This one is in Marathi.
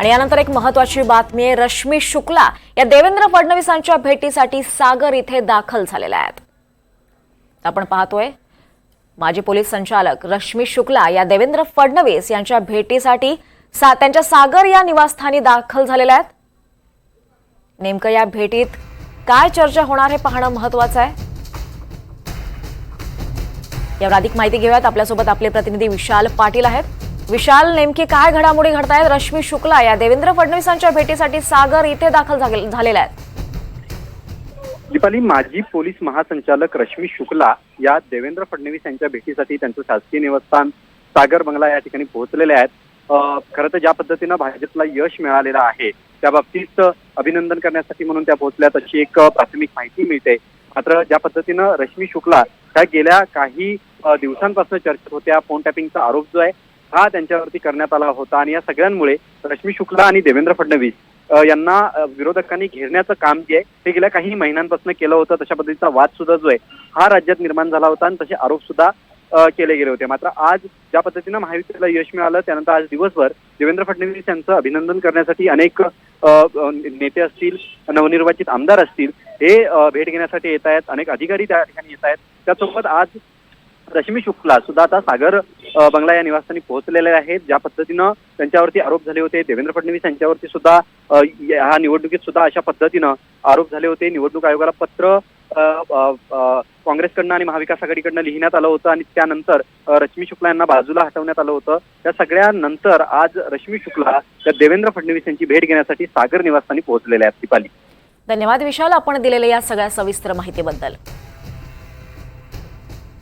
आणि यानंतर एक महत्वाची बातमी आहे रश्मी शुक्ला या देवेंद्र फडणवीसांच्या भेटीसाठी सागर इथे दाखल झालेल्या आहेत. आपण पाहतोय माजी पोलीस संचालक रश्मी शुक्ला या देवेंद्र फडणवीस यांच्या भेटीसाठी सा त्यांच्या सागर या निवासस्थानी दाखल झालेल्या आहेत. नेमकं या भेटीत काय चर्चा होणार हे पाहणं महत्वाचं आहे. यावर अधिक माहिती घेऊयात. आपल्यासोबत आपले प्रतिनिधी विशाल पाटील आहेत. विशाल नेमकी काय घडामोडी घडतायत? रश्मी शुक्ला या देवेंद्र फडणवीसांच्या भेटीसाठी सागर इथे दाखल झाले- झालेल्या आहेत. दीपाली माजी पोलीस महासंचालक रश्मी शुक्ला या देवेंद्र फडणवीस यांच्या भेटीसाठी त्यांचं शासकीय निवासस्थान सागर बंगला या ठिकाणी पोहोचलेले आहेत. खरं तर ज्या पद्धतीनं भाजपला यश मिळालेलं आहे त्या बाबतीत अभिनंदन करण्यासाठी म्हणून त्या पोहोचल्यात अशी एक प्राथमिक माहिती मिळते. मात्र ज्या पद्धतीनं रश्मी शुक्ला त्या गेल्या काही दिवसांपासून चर्चेत होत्या फोन टॅपिंगचा आरोप जो आहे हा त्यांच्यावरती करण्यात आला होता. आणि या सगळ्यांमुळे रश्मी शुक्ला आणि देवेंद्र फडणवीस यांना विरोधकांनी घेरण्याचं काम जे आहे ते गेल्या काही महिन्यांपासून केलं होतं. तशा पद्धतीचा वाद सुद्धा जो आहे हा राज्यात निर्माण झाला होता आणि तसे आरोप सुद्धा केले गेले होते. मात्र आज ज्या पद्धतीनं महायुतीला यश मिळालं त्यानंतर आज दिवसभर देवेंद्र फडणवीस यांचं अभिनंदन करण्यासाठी अनेक नेते असतील नवनिर्वाचित आमदार असतील हे भेट घेण्यासाठी येत आहेत. अनेक अधिकारी त्या ठिकाणी येत आहेत. त्यासोबत आज रश्मी शुक्ला सुद्धा आता सागर बंगला या निवासस्थानी पोहोचलेले आहेत. ज्या पद्धतीनं त्यांच्यावरती आरोप झाले होते देवेंद्र फडणवीस यांच्यावरती सुद्धा ह्या या निवडणुकीत सुद्धा अशा पद्धतीनं आरोप झाले होते. निवडणूक आयोगाला पत्र काँग्रेसकडनं आणि महाविकास आघाडीकडनं लिहिण्यात आलं होतं आणि त्यानंतर रश्मी शुक्ला यांना बाजूला हटवण्यात आलं होतं. त्या सगळ्यानंतर आज रश्मी शुक्ला त्या देवेंद्र फडणवीस यांची भेट घेण्यासाठी सागर निवासस्थानी पोहोचलेल्या आहेत दीपाली. धन्यवाद विशाल आपण दिलेल्या या सगळ्या सविस्तर माहितीबद्दल.